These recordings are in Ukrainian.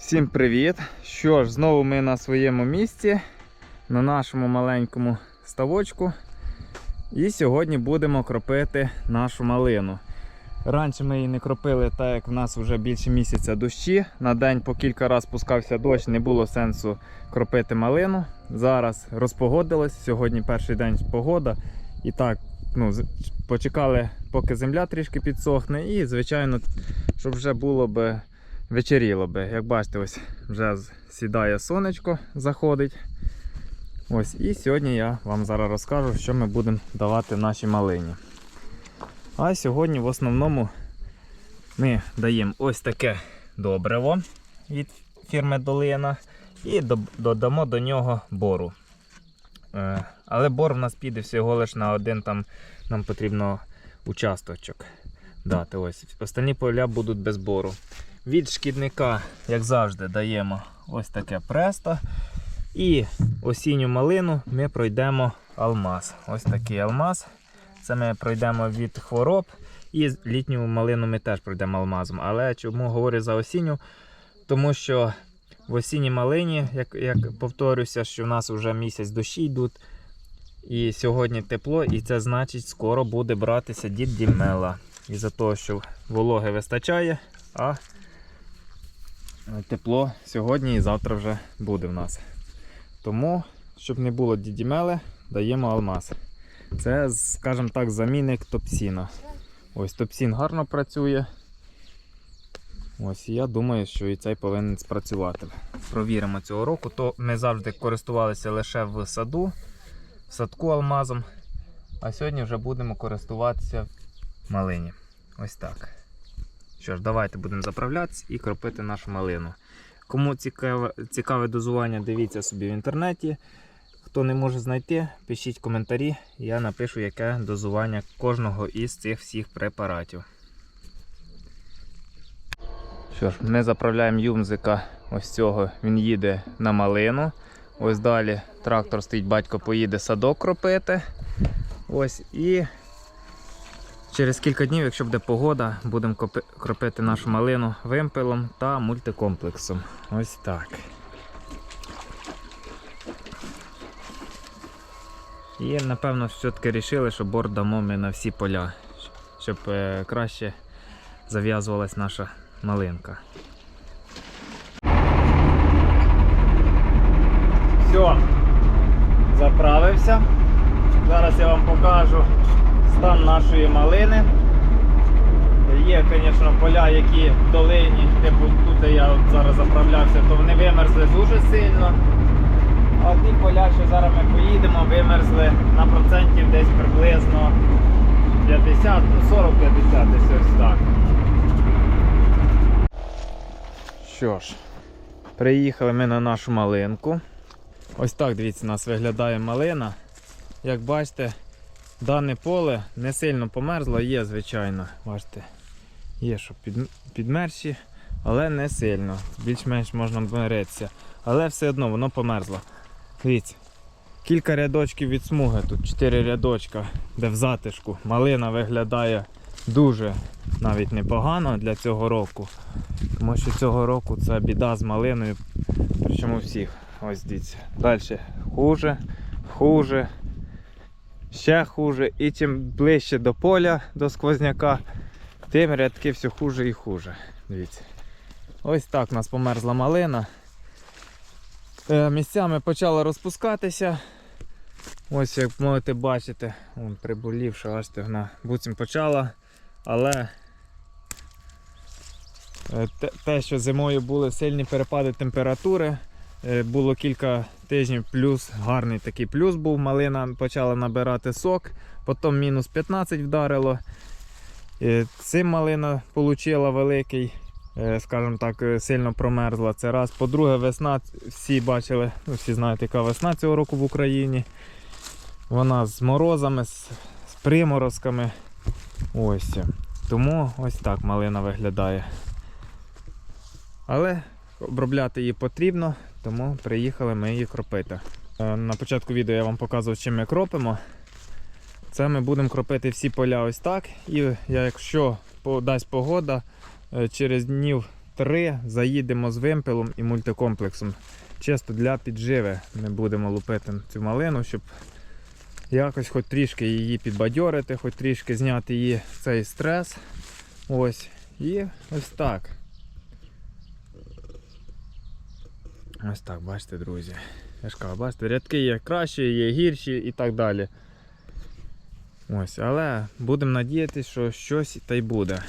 Всім привіт! Що ж, знову ми на своєму місці, на нашому маленькому ставочку. І сьогодні будемо кропити нашу малину. Раніше ми її не кропили, так як в нас вже більше місяця дощі. На день по кілька разів спускався дощ, не було сенсу кропити малину. Зараз розпогодилось. Сьогодні перший день погода. І так, ну, почекали, поки земля трішки підсохне. І, звичайно, щоб вже було би вечеріло би. Як бачите, ось вже сідає сонечко, заходить. Ось, і сьогодні я вам зараз розкажу, що ми будемо давати нашій малині. А сьогодні в основному ми даємо ось таке добриво від фірми Долина і додамо до нього бору. Е, Але бор в нас піде всього лише на один там нам потрібно участочок дати. Ось. Останні поля будуть без бору. Від шкідника, як завжди, даємо ось таке престо. І осінню малину ми пройдемо алмаз. Ось такий алмаз. Це ми пройдемо від хвороб. І літню малину ми теж пройдемо алмазом. Але чому говорю за осінню? Тому що в осінній малині, як, як повторюся, що в нас вже місяць дощі йдуть. І сьогодні тепло, і це значить, скоро буде братися дід Дімела. Із-за того, що вологи вистачає, а тепло сьогодні і завтра вже буде в нас. Тому, щоб не було дідімели, даємо алмаз. Це, скажімо так, замінник топсіна. Ось топсін гарно працює. Ось я думаю, що і цей повинен спрацювати. Провіримо цього року. То ми завжди користувалися лише в саду, в садку алмазом. А сьогодні вже будемо користуватися малині. Ось так. Що ж, давайте будемо заправлятися і кропити нашу малину. Кому цікаве, цікаве дозування, дивіться собі в інтернеті. Хто не може знайти, пишіть коментарі, я напишу, яке дозування кожного із цих всіх препаратів. Що ж, ми заправляємо юмзика ось цього, він їде на малину. Ось далі трактор стоїть, батько поїде садок кропити. Ось і Через кілька днів, якщо буде погода, будемо кропити нашу малину вимпелом та мультикомплексом. Ось так. І напевно все-таки вирішили, що бор дамо ми на всі поля, щоб е, краще зав'язувалась наша малинка. Все, заправився. Зараз я вам покажу стан нашої малини. Є, звісно, поля, які в долині, типу тут де я от зараз заправлявся, то вони вимерзли дуже сильно. А ті поля, що зараз ми поїдемо, вимерзли на процентів десь приблизно 50, ну 40-50, десь ось так. Що ж, приїхали ми на нашу малинку. Ось так, дивіться, у нас виглядає малина. Як бачите, Дане поле не сильно померзло, є, звичайно. Бачите, є, що під, підмерші, але не сильно. Більш-менш можна миритися. Але все одно воно померзло. Дивіться, кілька рядочків від смуги, тут 4 рядочка, де в затишку. Малина виглядає дуже навіть непогано для цього року. Тому що цього року це біда з малиною. Причому всіх. Ось дивіться. Далі хуже, хуже ще хуже. І чим ближче до поля, до сквозняка, тим рядки все хуже і хуже. Дивіться. Ось так у нас померзла малина. Е, Місцями почала розпускатися. Ось як можете бачити, вон приболівша, бачите, вона буцім почала. Але е, те- те, що зимою були сильні перепади температури, Е, Було кілька тижнів плюс, гарний такий плюс був. Малина почала набирати сок, потім мінус 15 вдарило. Е, Цим малина отримала великий, е, скажімо так, е, сильно промерзла. Це раз. По-друге, весна, всі бачили, ну, всі знають, яка весна цього року в Україні. Вона з морозами, з, приморозками. Ось. Тому ось так малина виглядає. Але обробляти її потрібно, тому приїхали ми її кропити. Е, На початку відео я вам показував, чим ми кропимо. Це ми будемо кропити всі поля ось так. І якщо подасть погода, е, через днів три заїдемо з вимпелом і мультикомплексом. Чисто для підживи ми будемо лупити цю малину, щоб якось хоч трішки її підбадьорити, хоч трішки зняти її цей стрес. Ось. І ось так. Ось так, бачите, друзі. Я ж кажу, бачите, рядки є кращі, є гірші і так далі. Ось, але будемо надіятися, що щось та й буде.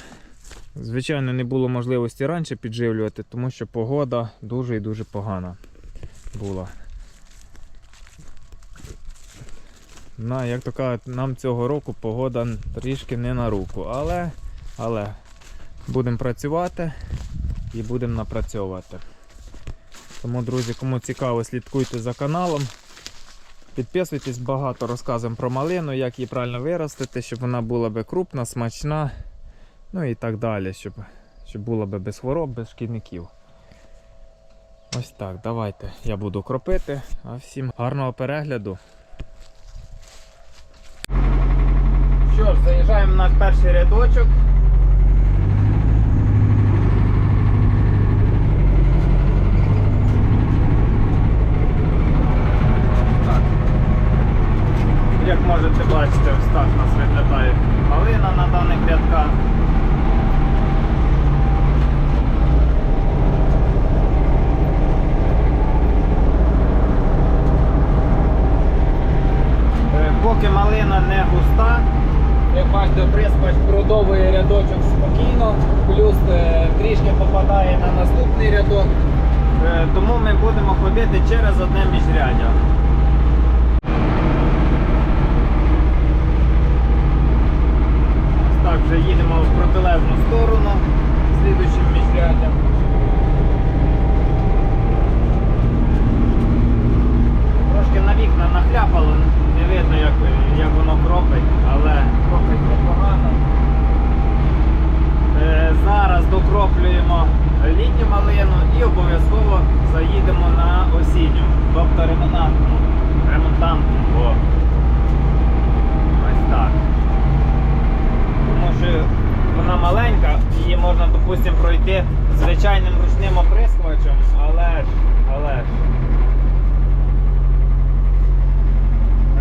Звичайно, не було можливості раніше підживлювати, тому що погода дуже і дуже погана була. На, як то кажуть, нам цього року погода трішки не на руку, але, але будемо працювати і будемо напрацьовувати. Тому, друзі, кому цікаво, слідкуйте за каналом. Підписуйтесь, багато розказуємо про малину, як її правильно виростити, щоб вона була би крупна, смачна, ну і так далі, щоб, щоб була би без хвороб, без шкідників. Ось так, давайте я буду кропити, а всім гарного перегляду. Що ж, заїжджаємо на перший рядочок. Так. Як можете бачити, ось так у нас виглядає малина на даних рядках. Е, Поки малина не густа, як бачите, прискоч продовує рядочок спокійно, плюс е, трішки попадає на наступний рядок. Е, Тому ми будемо ходити через одне міжрядя. Так, вже їдемо в протилежну сторону, слідуючим міжряддям. Трошки на вікна нахляпало, не видно, як, як воно кропить, але кропить непогано. Е, зараз докроплюємо літню малину і обов'язково заїдемо на осінню, тобто ремонтантну. Ремонтантну. О. Ось так. Тому що вона маленька, її можна, допустимо, пройти звичайним ручним оприскувачем, але ж, але ж.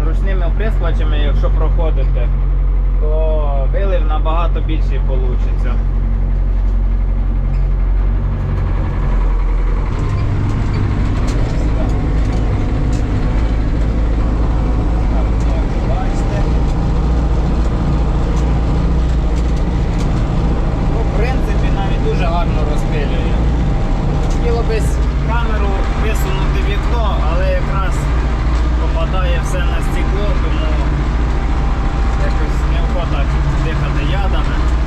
Ручними оприскувачами, якщо проходите, то вилив набагато більший вийде. Ну, в принципі, навіть дуже гарно розпилює. Хотіло би камеру висунути в вікно, але якраз попадає все на стекло, тому якось неохота дихати ядами.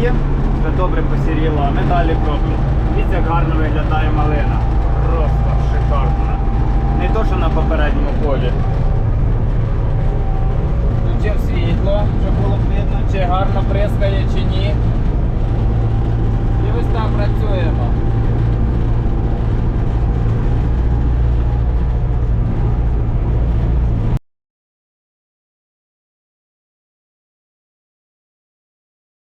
є, вже добре посіріло, посіріла, медалі кроплю. Дивіться, як гарно виглядає малина. Просто шикарна. Не то, що на попередньому полі. Ну, Включив світло, щоб було видно, чи гарно прискає, чи ні. І ось там працюємо.